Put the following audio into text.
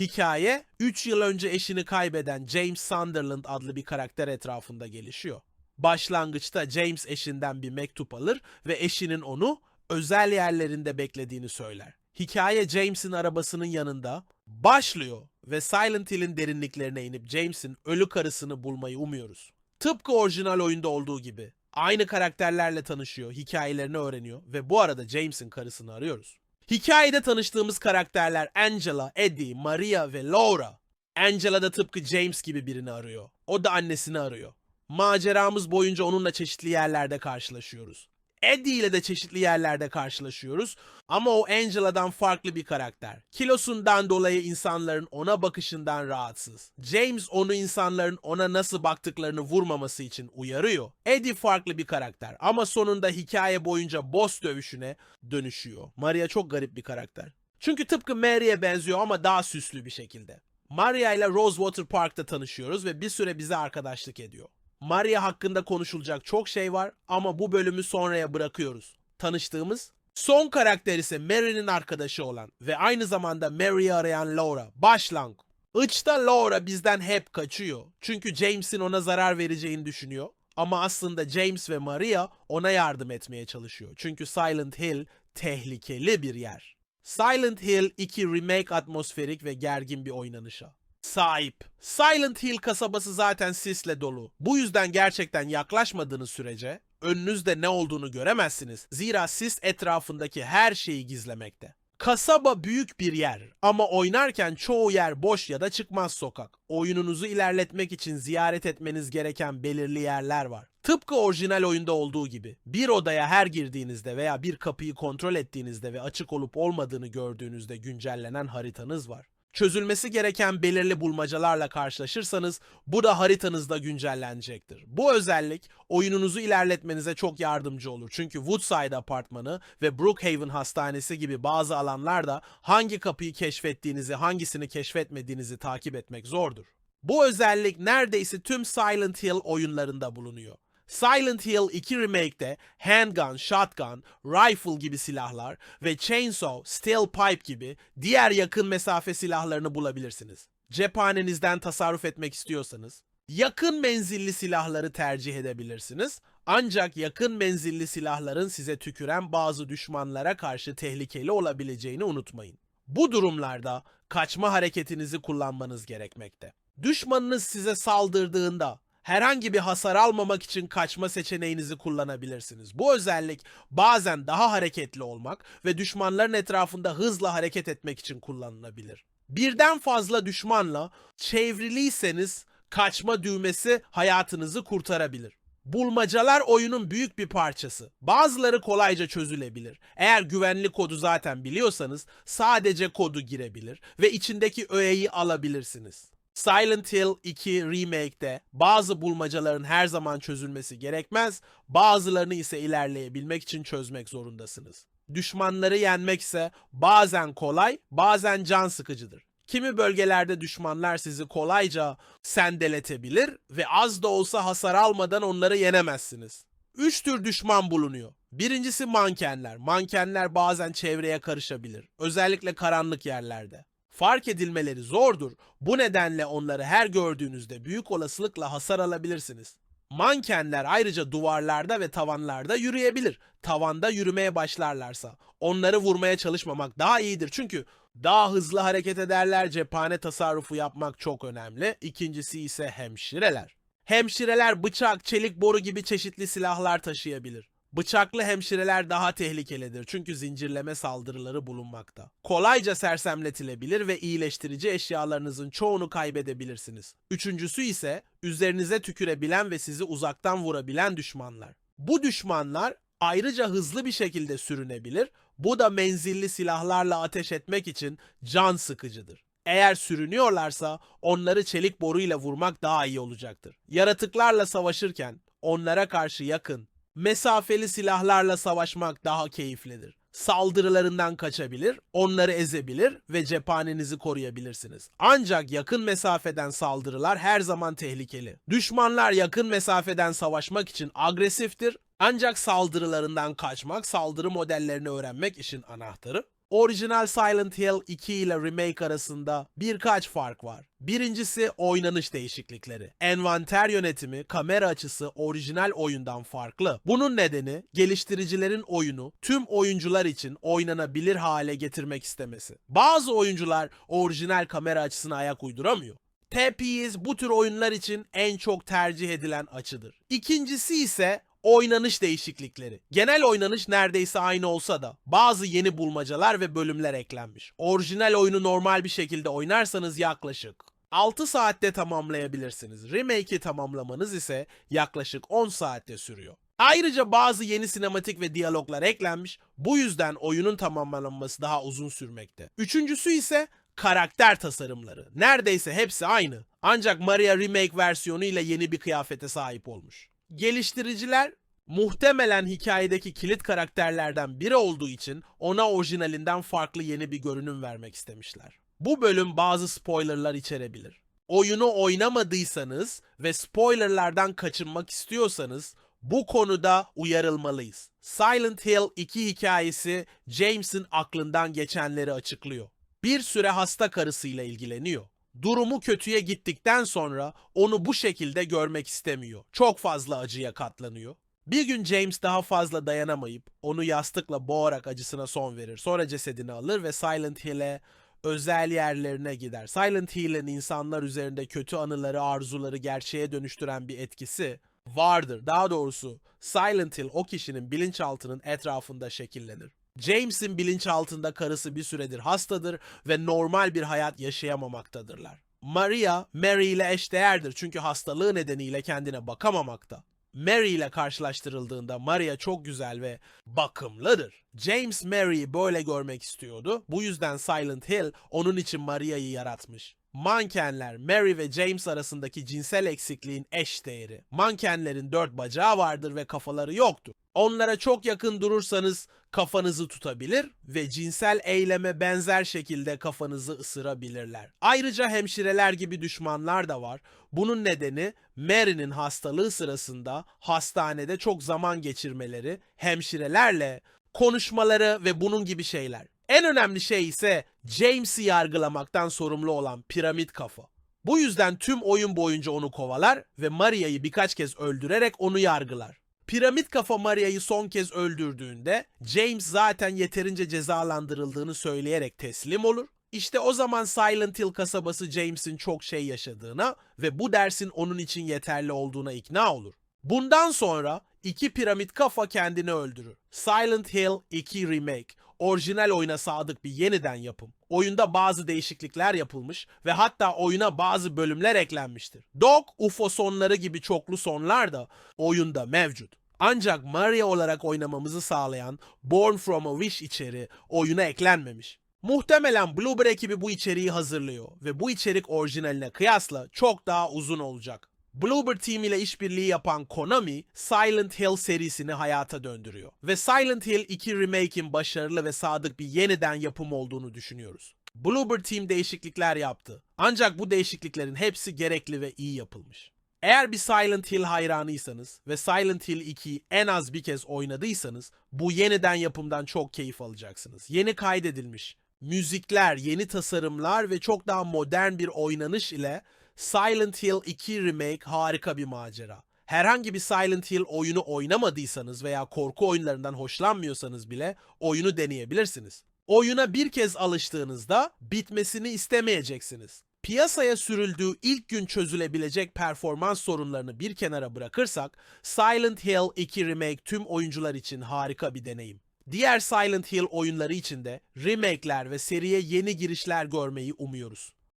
Hikaye 3 yıl önce eşini kaybeden James Sunderland adlı bir karakter etrafında gelişiyor. Başlangıçta James eşinden bir mektup alır ve eşinin onu özel yerlerinde beklediğini söyler. Hikaye James'in arabasının yanında başlıyor ve Silent Hill'in derinliklerine inip James'in ölü karısını bulmayı umuyoruz. Tıpkı orijinal oyunda olduğu gibi aynı karakterlerle tanışıyor, hikayelerini öğreniyor ve bu arada James'in karısını arıyoruz. Hikayede tanıştığımız karakterler Angela, Eddie, Maria ve Laura. Angela da tıpkı James gibi birini arıyor. O da annesini arıyor. Maceramız boyunca onunla çeşitli yerlerde karşılaşıyoruz. Eddie ile de çeşitli yerlerde karşılaşıyoruz ama o Angela'dan farklı bir karakter. Kilosundan dolayı insanların ona bakışından rahatsız. James onu insanların ona nasıl baktıklarını vurmaması için uyarıyor. Eddie farklı bir karakter ama sonunda hikaye boyunca boss dövüşüne dönüşüyor. Maria çok garip bir karakter. Çünkü tıpkı Mary'e benziyor ama daha süslü bir şekilde. Maria ile Rosewater Park'ta tanışıyoruz ve bir süre bize arkadaşlık ediyor. Maria hakkında konuşulacak çok şey var ama bu bölümü sonraya bırakıyoruz. Tanıştığımız son karakter ise Mary'nin arkadaşı olan ve aynı zamanda Mary'i arayan Laura. Başlang. Içta Laura bizden hep kaçıyor. Çünkü James'in ona zarar vereceğini düşünüyor. Ama aslında James ve Maria ona yardım etmeye çalışıyor. Çünkü Silent Hill tehlikeli bir yer. Silent Hill 2 remake atmosferik ve gergin bir oynanışa sahip. Silent Hill kasabası zaten sisle dolu. Bu yüzden gerçekten yaklaşmadığınız sürece önünüzde ne olduğunu göremezsiniz. Zira sis etrafındaki her şeyi gizlemekte. Kasaba büyük bir yer ama oynarken çoğu yer boş ya da çıkmaz sokak. Oyununuzu ilerletmek için ziyaret etmeniz gereken belirli yerler var. Tıpkı orijinal oyunda olduğu gibi bir odaya her girdiğinizde veya bir kapıyı kontrol ettiğinizde ve açık olup olmadığını gördüğünüzde güncellenen haritanız var. Çözülmesi gereken belirli bulmacalarla karşılaşırsanız bu da haritanızda güncellenecektir. Bu özellik oyununuzu ilerletmenize çok yardımcı olur. Çünkü Woodside Apartmanı ve Brookhaven Hastanesi gibi bazı alanlarda hangi kapıyı keşfettiğinizi, hangisini keşfetmediğinizi takip etmek zordur. Bu özellik neredeyse tüm Silent Hill oyunlarında bulunuyor. Silent Hill 2 Remake'de handgun, shotgun, rifle gibi silahlar ve chainsaw, steel pipe gibi diğer yakın mesafe silahlarını bulabilirsiniz. Cephanenizden tasarruf etmek istiyorsanız yakın menzilli silahları tercih edebilirsiniz. Ancak yakın menzilli silahların size tüküren bazı düşmanlara karşı tehlikeli olabileceğini unutmayın. Bu durumlarda kaçma hareketinizi kullanmanız gerekmekte. Düşmanınız size saldırdığında herhangi bir hasar almamak için kaçma seçeneğinizi kullanabilirsiniz. Bu özellik bazen daha hareketli olmak ve düşmanların etrafında hızla hareket etmek için kullanılabilir. Birden fazla düşmanla çevriliyseniz kaçma düğmesi hayatınızı kurtarabilir. Bulmacalar oyunun büyük bir parçası. Bazıları kolayca çözülebilir. Eğer güvenli kodu zaten biliyorsanız sadece kodu girebilir ve içindeki öğeyi alabilirsiniz. Silent Hill 2 Remake'de bazı bulmacaların her zaman çözülmesi gerekmez, bazılarını ise ilerleyebilmek için çözmek zorundasınız. Düşmanları yenmek ise bazen kolay, bazen can sıkıcıdır. Kimi bölgelerde düşmanlar sizi kolayca sendeletebilir ve az da olsa hasar almadan onları yenemezsiniz. Üç tür düşman bulunuyor. Birincisi mankenler. Mankenler bazen çevreye karışabilir. Özellikle karanlık yerlerde fark edilmeleri zordur. Bu nedenle onları her gördüğünüzde büyük olasılıkla hasar alabilirsiniz. Mankenler ayrıca duvarlarda ve tavanlarda yürüyebilir. Tavanda yürümeye başlarlarsa onları vurmaya çalışmamak daha iyidir. Çünkü daha hızlı hareket ederler. Cephane tasarrufu yapmak çok önemli. İkincisi ise hemşireler. Hemşireler bıçak, çelik boru gibi çeşitli silahlar taşıyabilir. Bıçaklı hemşireler daha tehlikelidir çünkü zincirleme saldırıları bulunmakta. Kolayca sersemletilebilir ve iyileştirici eşyalarınızın çoğunu kaybedebilirsiniz. Üçüncüsü ise üzerinize tükürebilen ve sizi uzaktan vurabilen düşmanlar. Bu düşmanlar ayrıca hızlı bir şekilde sürünebilir. Bu da menzilli silahlarla ateş etmek için can sıkıcıdır. Eğer sürünüyorlarsa onları çelik boruyla vurmak daha iyi olacaktır. Yaratıklarla savaşırken onlara karşı yakın, mesafeli silahlarla savaşmak daha keyiflidir. Saldırılarından kaçabilir, onları ezebilir ve cephanenizi koruyabilirsiniz. Ancak yakın mesafeden saldırılar her zaman tehlikeli. Düşmanlar yakın mesafeden savaşmak için agresiftir ancak saldırılarından kaçmak, saldırı modellerini öğrenmek işin anahtarı. Orijinal Silent Hill 2 ile remake arasında birkaç fark var. Birincisi oynanış değişiklikleri. Envanter yönetimi, kamera açısı orijinal oyundan farklı. Bunun nedeni geliştiricilerin oyunu tüm oyuncular için oynanabilir hale getirmek istemesi. Bazı oyuncular orijinal kamera açısına ayak uyduramıyor. TPS bu tür oyunlar için en çok tercih edilen açıdır. İkincisi ise oynanış değişiklikleri. Genel oynanış neredeyse aynı olsa da bazı yeni bulmacalar ve bölümler eklenmiş. Orijinal oyunu normal bir şekilde oynarsanız yaklaşık 6 saatte tamamlayabilirsiniz. Remake'i tamamlamanız ise yaklaşık 10 saatte sürüyor. Ayrıca bazı yeni sinematik ve diyaloglar eklenmiş. Bu yüzden oyunun tamamlanması daha uzun sürmekte. Üçüncüsü ise karakter tasarımları. Neredeyse hepsi aynı. Ancak Maria Remake versiyonu ile yeni bir kıyafete sahip olmuş. Geliştiriciler muhtemelen hikayedeki kilit karakterlerden biri olduğu için ona orijinalinden farklı yeni bir görünüm vermek istemişler. Bu bölüm bazı spoilerlar içerebilir. Oyunu oynamadıysanız ve spoilerlardan kaçınmak istiyorsanız bu konuda uyarılmalıyız. Silent Hill 2 hikayesi James'in aklından geçenleri açıklıyor. Bir süre hasta karısıyla ilgileniyor. Durumu kötüye gittikten sonra onu bu şekilde görmek istemiyor. Çok fazla acıya katlanıyor. Bir gün James daha fazla dayanamayıp onu yastıkla boğarak acısına son verir. Sonra cesedini alır ve Silent Hill'e özel yerlerine gider. Silent Hill'in insanlar üzerinde kötü anıları, arzuları gerçeğe dönüştüren bir etkisi vardır. Daha doğrusu Silent Hill o kişinin bilinçaltının etrafında şekillenir. James'in bilinçaltında karısı bir süredir hastadır ve normal bir hayat yaşayamamaktadırlar. Maria, Mary ile eşdeğerdir çünkü hastalığı nedeniyle kendine bakamamakta. Mary ile karşılaştırıldığında Maria çok güzel ve bakımlıdır. James Mary'i böyle görmek istiyordu. Bu yüzden Silent Hill onun için Maria'yı yaratmış. Mankenler Mary ve James arasındaki cinsel eksikliğin eş değeri. Mankenlerin dört bacağı vardır ve kafaları yoktur. Onlara çok yakın durursanız kafanızı tutabilir ve cinsel eyleme benzer şekilde kafanızı ısırabilirler. Ayrıca hemşireler gibi düşmanlar da var. Bunun nedeni Mary'nin hastalığı sırasında hastanede çok zaman geçirmeleri, hemşirelerle konuşmaları ve bunun gibi şeyler. En önemli şey ise James'i yargılamaktan sorumlu olan piramit kafa. Bu yüzden tüm oyun boyunca onu kovalar ve Maria'yı birkaç kez öldürerek onu yargılar. Piramit kafa Maria'yı son kez öldürdüğünde James zaten yeterince cezalandırıldığını söyleyerek teslim olur. İşte o zaman Silent Hill kasabası James'in çok şey yaşadığına ve bu dersin onun için yeterli olduğuna ikna olur. Bundan sonra iki piramit kafa kendini öldürür. Silent Hill 2 Remake orijinal oyuna sadık bir yeniden yapım. Oyunda bazı değişiklikler yapılmış ve hatta oyuna bazı bölümler eklenmiştir. Dog, UFO sonları gibi çoklu sonlar da oyunda mevcut. Ancak Maria olarak oynamamızı sağlayan Born from a Wish içeriği oyuna eklenmemiş. Muhtemelen Bloober ekibi bu içeriği hazırlıyor ve bu içerik orijinaline kıyasla çok daha uzun olacak. Bloober Team ile işbirliği yapan Konami, Silent Hill serisini hayata döndürüyor. Ve Silent Hill 2 Remake'in başarılı ve sadık bir yeniden yapım olduğunu düşünüyoruz. Bloober Team değişiklikler yaptı. Ancak bu değişikliklerin hepsi gerekli ve iyi yapılmış. Eğer bir Silent Hill hayranıysanız ve Silent Hill 2'yi en az bir kez oynadıysanız bu yeniden yapımdan çok keyif alacaksınız. Yeni kaydedilmiş müzikler, yeni tasarımlar ve çok daha modern bir oynanış ile Silent Hill 2 Remake harika bir macera. Herhangi bir Silent Hill oyunu oynamadıysanız veya korku oyunlarından hoşlanmıyorsanız bile oyunu deneyebilirsiniz. Oyuna bir kez alıştığınızda bitmesini istemeyeceksiniz. Piyasaya sürüldüğü ilk gün çözülebilecek performans sorunlarını bir kenara bırakırsak Silent Hill 2 Remake tüm oyuncular için harika bir deneyim. Diğer Silent Hill oyunları için de remake'ler ve seriye yeni girişler görmeyi umuyoruz.